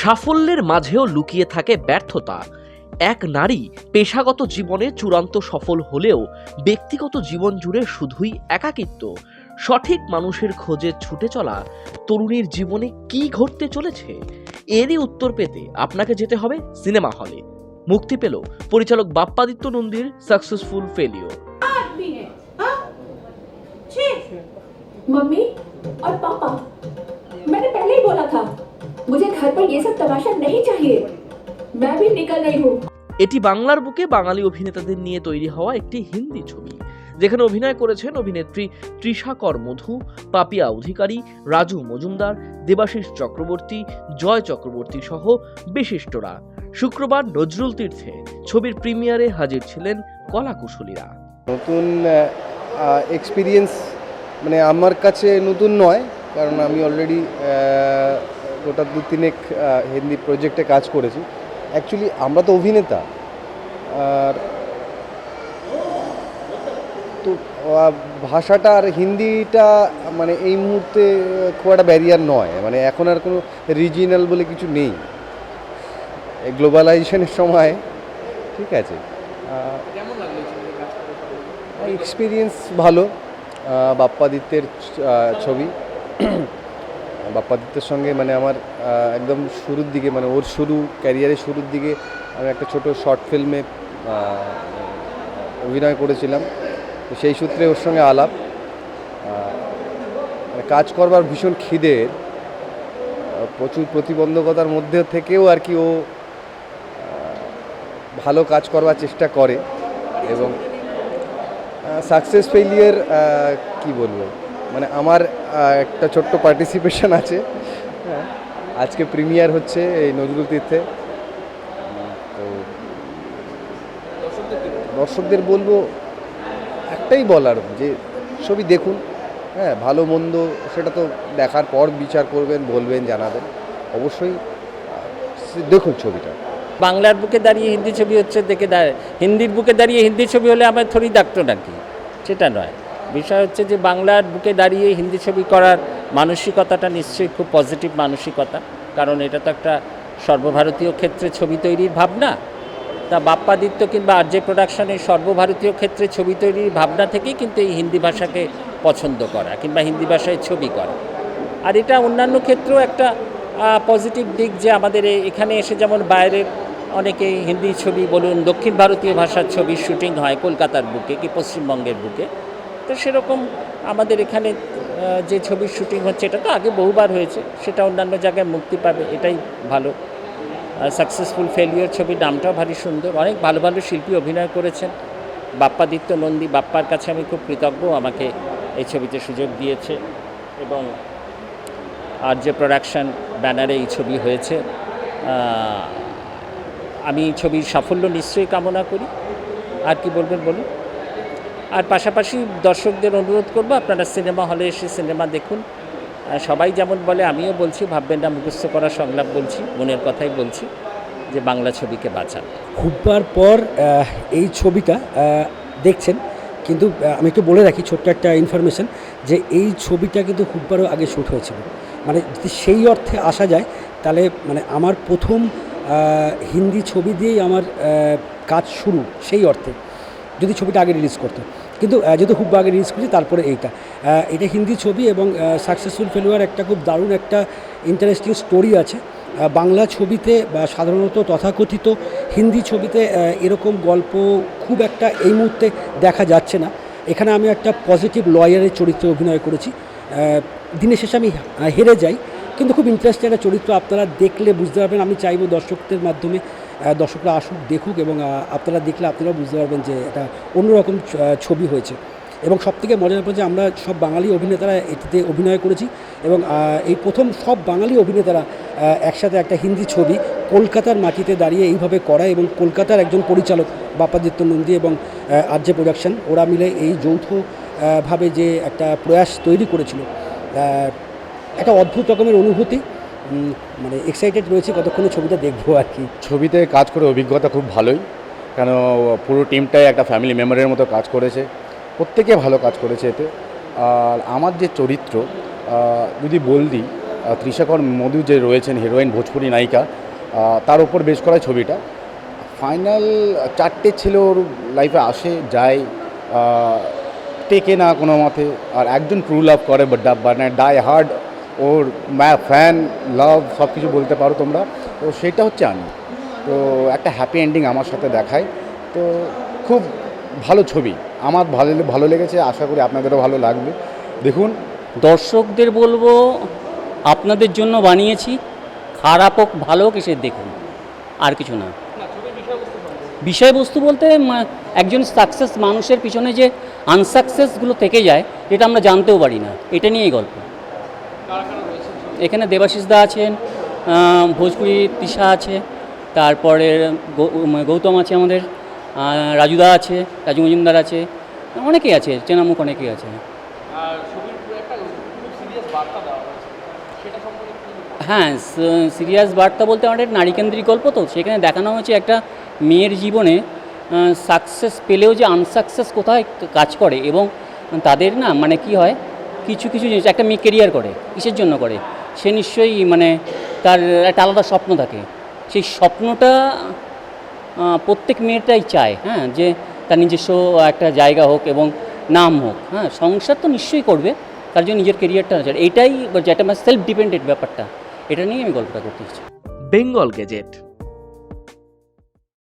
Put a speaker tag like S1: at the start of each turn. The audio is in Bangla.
S1: সাফল্যের মাঝেও লুকিয়ে থাকে ব্যর্থতা এক নারী পেশাগত জীবনে চূড়ান্ত সফল হলেও ব্যক্তিগত জীবন জুড়ে শুধুই একাকিত্ব সঠিক মানুষের খোঁজে ছুটে চলা তরুণীর জীবনে কি ঘটতে চলেছে এরই উত্তর পেতে আপনাকে যেতে হবে সিনেমা হলে মুক্তি পেল পরিচালক বাপ্পাদিত্য নন্দীর সাকসেসফুল ফেলিওর
S2: आदमी है हाँ छः
S3: मम्मी और पापा मैंने पहले ही बोला था मुझे घर पर ये सब तमाशा नहीं चाहिए मैं भी निकल रही हूँ
S1: এটি বাংলার বুকে বাঙালি অভিনেতাদের নিয়ে তৈরি হওয়া একটি হিন্দি ছবি যেখানে অভিনয় করেছেন অভিনেত্রী তৃষাকর মধু পাপিয়া অধিকারী রাজু মজুমদার দেবাশিস চক্রবর্তী জয় চক্রবর্তী সহ বিশিষ্টরা শুক্রবার নজরুল তীর্থে ছবির প্রিমিয়ারে হাজির ছিলেন কলাকুশলীরা
S4: নতুন এক্সপিরিয়েন্স মানে আমার কাছে নতুন নয় কারণ আমি অলরেডি গোটা দু তিনেক হিন্দি প্রজেক্টে কাজ করেছি। অ্যাকচুয়ালি আমরা তো অভিনেতা। আর তো ভাষাটা আর হিন্দিটা মানে এই মুহূর্তে খুব একটা ব্যারিয়ার নয়। মানে এখন আর কোনো রিজিনাল বলে কিছু নেই। গ্লোবালাইজেশনের সময় ঠিক আছে। এক্সপিরিয়েন্স ভালো। বাপ্পাদিত্যের ছবি। বাপ্পাদিত্যের সঙ্গে মানে আমার একদম শুরুর দিকে মানে ওর শুরু, ক্যারিয়ারের শুরুর দিকে আমি একটা ছোট শর্ট ফিল্মে অভিনয় করেছিলাম। তো সেই সূত্রে ওর সঙ্গে আলাপ। মানে কাজ করবার ভীষণ খিদের প্রচুর প্রতিবন্ধকতার মধ্যে থেকেও আর কি ও ভালো কাজ করবার চেষ্টা করে। এবং সাকসেস ফেলিয়ার কি বলব? মানে আমার একটা ছোট্ট পার্টিসিপেশন আছে। হ্যাঁ আজকে প্রিমিয়ার হচ্ছে এই নজরুল তীর্থে। তো দর্শকদের বলব? একটাই বলার যে ছবি দেখুন। হ্যাঁ ভালো, মন্দ, সেটা তো দেখার পর বিচার করবেন, বলবেন, জানাবেন। অবশ্যই দেখুন ছবিটা।
S5: বাংলার বুকে দাঁড়িয়ে হিন্দি ছবি হচ্ছে দেখে হিন্দির বুকে দাঁড়িয়ে হিন্দি ছবি হলে আমার থরি ডাকতো নাকি? সেটা নয়। বিষয় হচ্ছে যে বাংলার বুকে দাঁড়িয়ে হিন্দি ছবি করার মানসিকতাটা নিশ্চয়ই খুব পজিটিভ মানসিকতা, কারণ এটা তো একটা সর্বভারতীয় ক্ষেত্রে ছবি তৈরির ভাবনা। তা বাপ্পাদিত্য কিংবা আরজে প্রোডাকশনের সর্বভারতীয় ক্ষেত্রে ছবি তৈরির ভাবনা থেকেই কিন্তু এই হিন্দি ভাষাকে পছন্দ করা কিংবা হিন্দি ভাষায় ছবি করা। আর এটা অন্যান্য ক্ষেত্রেও একটা পজিটিভ দিক যে আমাদের এখানে এসে যেমন বাইরের অনেকে হিন্দি ছবি বলুন, দক্ষিণ ভারতীয় ভাষার ছবির শুটিং হয় কলকাতার বুকে কি পশ্চিমবঙ্গের বুকে তো সেরকম আমাদের এখানে যে ছবির শুটিং হচ্ছে, এটা তো আগে বহুবার হয়েছে, সেটা অন্যান্য জায়গায় মুক্তি পাবে, এটাই ভালো। সাকসেসফুল ফেলিওর ছবির নামটাও ভারী সুন্দর, অনেক ভালো ভালো শিল্পী অভিনয় করেছেন। বাপ্পাদিত্য নন্দী, বাপ্পার কাছে আমি খুব কৃতজ্ঞ আমাকে এই ছবিতে সুযোগ দিয়েছে এবং আর যে প্রোডাকশন ব্যানারে এই ছবি হয়েছে আমি ছবির সাফল্য নিশ্চয়ই কামনা করি। আর কি বলবেন বলুন? আর পাশাপাশি দর্শকদের অনুরোধ করব, আপনারা সিনেমা হলে এসে সিনেমা দেখুন। সবাই যেমন বলে, আমিও বলছি, ভাববেন না, মুখস্থ করা সংলাপ বলছি, মনের কথাই বলছি যে বাংলা ছবিকে বাঁচান।
S6: হুব্বার পর এই ছবিটা দেখছেন। কিন্তু আমি একটু বলে রাখি, ছোট্ট একটা ইনফরমেশন যে এই ছবিটা কিন্তু হুব্বারও আগে শ্যুট হয়েছিল। মানে যদি সেই অর্থে আসা যায়, তাহলে মানে আমার প্রথম হিন্দি ছবি দিয়েই আমার কাজ শুরু, সেই অর্থে। যদি ছবিটা আগে রিলিজ করতো। কিন্তু যেহেতু হুব্বা আগে রিলিজ করছে, তারপরে এইটা। এটা হিন্দি ছবি এবং সাকসেসফুল ফেলুয়ার একটা খুব দারুণ একটা ইন্টারেস্টিং স্টোরি আছে। বাংলা ছবিতে, বা সাধারণত তথাকথিত হিন্দি ছবিতে এরকম গল্প খুব একটা এই মুহূর্তে দেখা যাচ্ছে না। এখানে আমি একটা পজিটিভ লয়ারের চরিত্রে অভিনয় করেছি। দিনের শেষে আমি হেরে যাই। কিন্তু খুব ইন্টারেস্টিং একটা চরিত্র আপনারা দেখলে বুঝতে পারবেন। আমি চাইব দর্শকদের মাধ্যমে দর্শকরা আসুক, দেখুক এবং আপনারা দেখলে আপনারাও বুঝতে পারবেন যে এটা অন্যরকম ছবি হয়েছে। এবং সবথেকে মজার ব্যাপার যে আমরা সব বাঙালি অভিনেতারা এটিতে অভিনয় করেছি এবং এই প্রথম সব বাঙালি অভিনেতারা একসাথে একটা হিন্দি ছবি কলকাতার মাটিতে দাঁড়িয়ে এইভাবে করা এবং কলকাতার একজন পরিচালক বাপাদিত্য নন্দী এবং আর্যে প্রোডাকশন, ওরা মিলে এই যৌথভাবে যে একটা প্রয়াস তৈরি করেছিল। একটা অদ্ভুত রকমের অনুভূতি। মানে এক্সাইটেড রয়েছে কতক্ষণে ছবিটা দেখব আর কি।
S7: ছবিতে কাজ করে অভিজ্ঞতা খুব ভালোই। কেন পুরো টিমটাই একটা ফ্যামিলি মেম্বারের মতো কাজ করেছে। প্রত্যেকে ভালো কাজ করেছে এতে। আর আমার যে চরিত্র যদি বল দিই আহ, তৃষাকর মধু যে রয়েছেন হিরোইন ভোজপুরি নায়িকা তার উপর বেশ করা ছবিটা। ফাইনাল চারটে ছেলে ওর লাইফে আসে যায় টেকে না কোনো মতে। আর একজন ট্রু লাভ করে বাট ডাই হার্ড ওর ফ্যান লাভ সব কিছু বলতে পারো তোমরা। তো সেটা হচ্ছে আমি। তো একটা হ্যাপি এন্ডিং আমার সাথে দেখায়। তো খুব ভালো ছবি। আমার ভালো ভালো লেগেছে, আশা করি আপনাদেরও ভালো লাগবে। দেখুন,
S8: দর্শকদের বলব, আপনাদের জন্য বানিয়েছি। খারাপ হোক, ভালো হোক, এসে দেখুন। আর কিছু না। বিষয়বস্তু বলতে একজন সাকসেস মানুষের পিছনে যে আনসাকসেসগুলো থেকে যায়, এটা আমরা জানতেও পারি না। এটা নিয়েই গল্প। এখানে দেবাশিস দা আছেন ভোজপুরি তিশা আছে তারপরে গৌ- গৌতম আছে আমাদের রাজুদা আছে রাজু মজুমদার আছে অনেকেই আছে চেনামুখ অনেকেই আছে। হ্যাঁ সিরিয়াস বার্তা বলতে আমাদের নারীকেন্দ্রিক গল্প তো সেখানে দেখানো হয়েছে একটা মেয়ের জীবনে সাকসেস পেলেও যে আনসাকসেস কোথায় কাজ করে এবং তাদের না মানে কি হয় কিছু কিছু জিনিস একটা মেয়ে কেরিয়ার করে কিসের জন্য করে? সে নিশ্চয়ই মানে তার একটা আলাদা স্বপ্ন থাকে। সেই স্বপ্নটা প্রত্যেক মেয়েটাই চায় হ্যাঁ যে তার নিজস্ব একটা জায়গা হোক এবং নাম হোক হ্যাঁ সংসার তো নিশ্চয়ই করবে, তার জন্য নিজের কেরিয়ারটা আছে এটাই যেটা আমার সেলফ ডিপেন্ডেন্ট ব্যাপারটা, এটা নিয়ে আমি গল্পটা করতে চাই
S1: বেঙ্গল গেজেট।